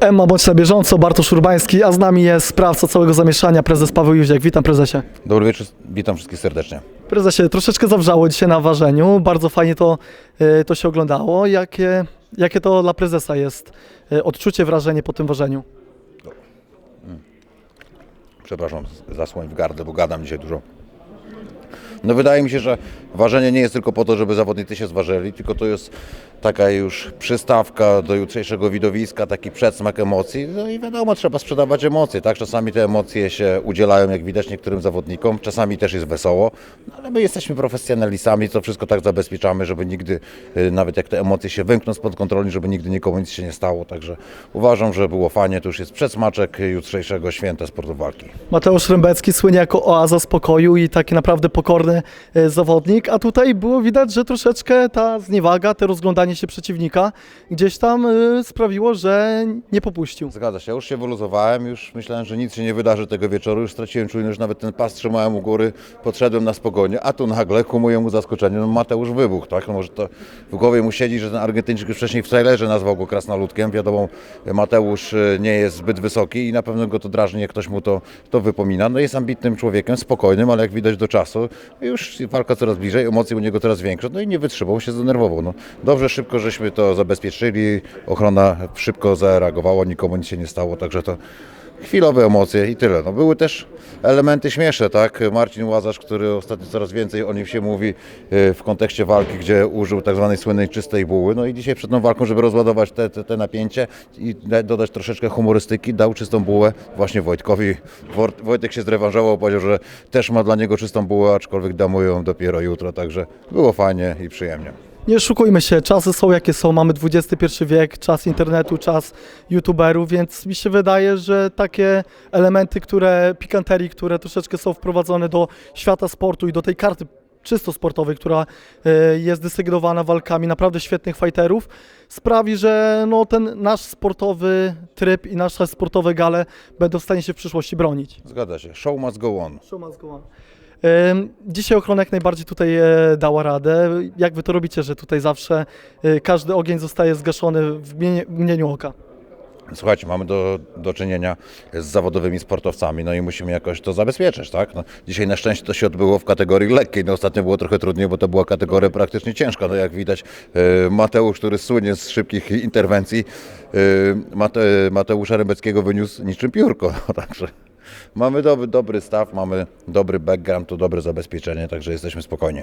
Emma bądź na bieżąco, Bartosz Urbański, a z nami jest sprawca całego zamieszania, prezes Paweł Jóźwiak. Witam prezesie. Dobry wieczór, witam wszystkich serdecznie. Prezesie, troszeczkę zawrzało dzisiaj na ważeniu, bardzo fajnie to, y, to się oglądało. Jakie, jakie to dla prezesa jest y, odczucie, wrażenie po tym ważeniu? Przepraszam, zasłoń w gardle, bo gadam dzisiaj dużo. No wydaje mi się, że ważenie nie jest tylko po to, żeby zawodnicy się zważyli, tylko to jest taka już przystawka do jutrzejszego widowiska, taki przedsmak emocji. No i wiadomo, trzeba sprzedawać emocje, tak? Czasami te emocje się udzielają, jak widać niektórym zawodnikom, czasami też jest wesoło, no, ale my jesteśmy profesjonalistami, to wszystko tak zabezpieczamy, żeby nigdy, y, nawet jak te emocje się wymkną spod kontroli, żeby nigdy nikomu nic się nie stało. Także uważam, że było fajnie, to już jest przedsmaczek jutrzejszego święta sportu walki. Mateusz Rębecki słynie jako oaza spokoju i taki naprawdę pokorny y, zawodnik, a tutaj było widać, że troszeczkę ta zniewaga, te rozglądanie się przeciwnika gdzieś tam y, sprawiło, że nie popuścił. Zgadza się, już się wyluzowałem, już myślałem, że nic się nie wydarzy tego wieczoru, już straciłem czujność, nawet ten pas trzymałem u góry, podszedłem na spokojnie, a tu nagle ku mojemu zaskoczeniu no Mateusz wybuchł, tak? No może to w głowie mu siedzi, że ten Argentyńczyk już wcześniej w trailerze nazwał go krasnoludkiem, wiadomo, Mateusz y, nie jest zbyt wysoki i na pewno go to drażni, jak ktoś mu to, to wypomina. No jest ambitnym człowiekiem, spokojnym, ale jak widać do czasu, już walka coraz bliżej, emocje u niego coraz większe, no i nie wytrzymał, się zdenerwował. No, dobrze, szybko żeśmy to zabezpieczyli, ochrona szybko zareagowała, nikomu nic się nie stało, także to chwilowe emocje i tyle. No, były też elementy śmieszne, tak? Marcin Łazarz, który ostatnio coraz więcej o nim się mówi e, w kontekście walki, gdzie użył tak zwanej słynnej czystej buły. No i dzisiaj przed tą walką, żeby rozładować te, te, te napięcie i da- dodać troszeczkę humorystyki, dał czystą bułę właśnie Wojtkowi. Wojtek się zrewanżował, powiedział, że też ma dla niego czystą bułę, aczkolwiek da dopiero jutro, także było fajnie i przyjemnie. Nie oszukujmy się, czasy są jakie są, mamy XXI wiek, czas internetu, czas youtuberów, więc mi się wydaje, że takie elementy, które, pikanterii, które troszeczkę są wprowadzone do świata sportu i do tej karty czysto sportowej, która e, jest dysygnowana walkami naprawdę świetnych fighterów, sprawi, że no, ten nasz sportowy tryb i nasze sportowe gale będą w stanie się w przyszłości bronić. Zgadza się. Show must go on. Show must go on. Dzisiaj ochrona jak najbardziej tutaj e, dała radę. Jak wy to robicie, że tutaj zawsze e, każdy ogień zostaje zgaszony w mgnieniu oka? Słuchajcie, mamy do, do czynienia z zawodowymi sportowcami, no i musimy jakoś to zabezpieczyć, tak? No, dzisiaj na szczęście to się odbyło w kategorii lekkiej, no ostatnio było trochę trudniej, bo to była kategoria praktycznie ciężka, no jak widać e, Mateusz, który słynie z szybkich interwencji, Mate, Mateusza Rębeckiego wyniósł niczym piórko, także mamy dobry, dobry staw, mamy dobry background, to dobre zabezpieczenie, także jesteśmy spokojni.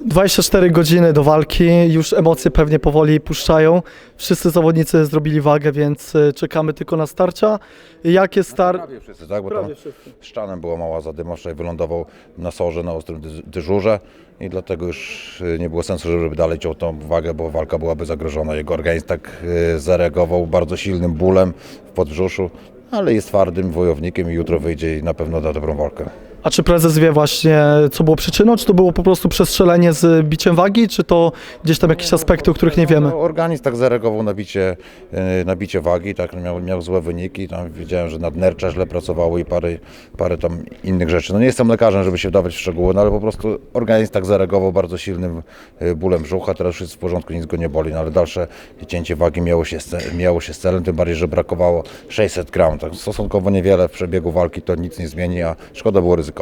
24 godziny do walki, już emocje pewnie powoli puszczają. Wszyscy zawodnicy zrobili wagę, więc e, czekamy tylko na starcia. Jakie start... Prawie wszyscy, tak? Bo Prawie tam wszyscy. z Czanem była mała zadyma, wczoraj wylądował na sorze, na ostrym dy- dyżurze i dlatego już y, nie było sensu, żeby dalej ciął tą wagę, bo walka byłaby zagrożona. Jego organizm tak y, zareagował bardzo silnym bólem w podbrzuszu, ale jest twardym wojownikiem i jutro wyjdzie na pewno da dobrą walkę. A czy prezes wie właśnie, co było przyczyną? Czy to było po prostu przestrzelenie z biciem wagi, czy to gdzieś tam jakieś aspekty, o których nie wiemy? No, organizm tak zareagował na bicie, e, na bicie wagi, tak miał, miał złe wyniki, tam wiedziałem, że nadnercza źle pracowało i parę, parę tam innych rzeczy. No nie jestem lekarzem, żeby się wdawać w szczegóły, no ale po prostu organizm tak zareagował bardzo silnym e, bólem brzucha, teraz już jest w porządku, nic go nie boli, no ale dalsze cięcie wagi miało się, z ce- miało się z celem, tym bardziej, że brakowało 600 gram, tak stosunkowo niewiele w przebiegu walki, to nic nie zmieni, a szkoda było ryzykować.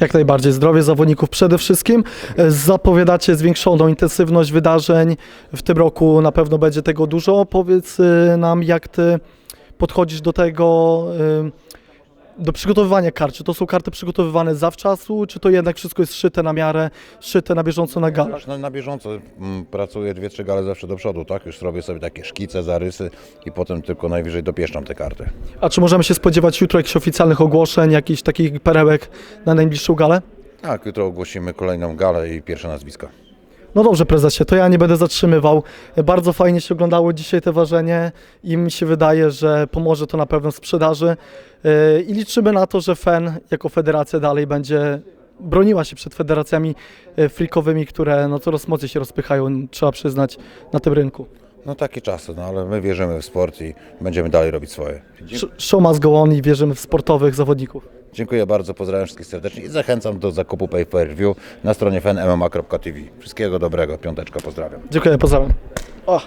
Jak najbardziej. Zdrowie zawodników przede wszystkim. E, Zapowiadacie zwiększoną intensywność wydarzeń. W tym roku na pewno będzie tego dużo. Powiedz e, nam, jak ty podchodzisz do tego, e, do przygotowywania kart. Czy to są karty przygotowywane zawczasu, czy to jednak wszystko jest szyte na miarę, szyte na bieżąco na galę? Na, na bieżąco mm, pracuję dwie, trzy gale zawsze do przodu, tak? Już robię sobie takie szkice, zarysy i potem tylko najwyżej dopieszczam te karty. A czy możemy się spodziewać jutro jakichś oficjalnych ogłoszeń, jakichś takich perełek na najbliższą galę? Tak, jutro ogłosimy kolejną galę i pierwsze nazwiska. No dobrze, prezesie, to ja nie będę zatrzymywał. Bardzo fajnie się oglądało dzisiaj te ważenie i mi się wydaje, że pomoże to na pewno w sprzedaży. Yy, I liczymy na to, że FEN jako federacja dalej będzie broniła się przed federacjami yy, freakowymi, które no, coraz mocniej się rozpychają, trzeba przyznać, na tym rynku. No takie czasy, no ale my wierzymy w sport i będziemy dalej robić swoje. Sh- Show must go on i wierzymy w sportowych zawodników. Dziękuję bardzo, pozdrawiam wszystkich serdecznie i zachęcam do zakupu pay per view na stronie fanmma.tv. Wszystkiego dobrego, piąteczka, pozdrawiam. Dziękuję, pozdrawiam. O.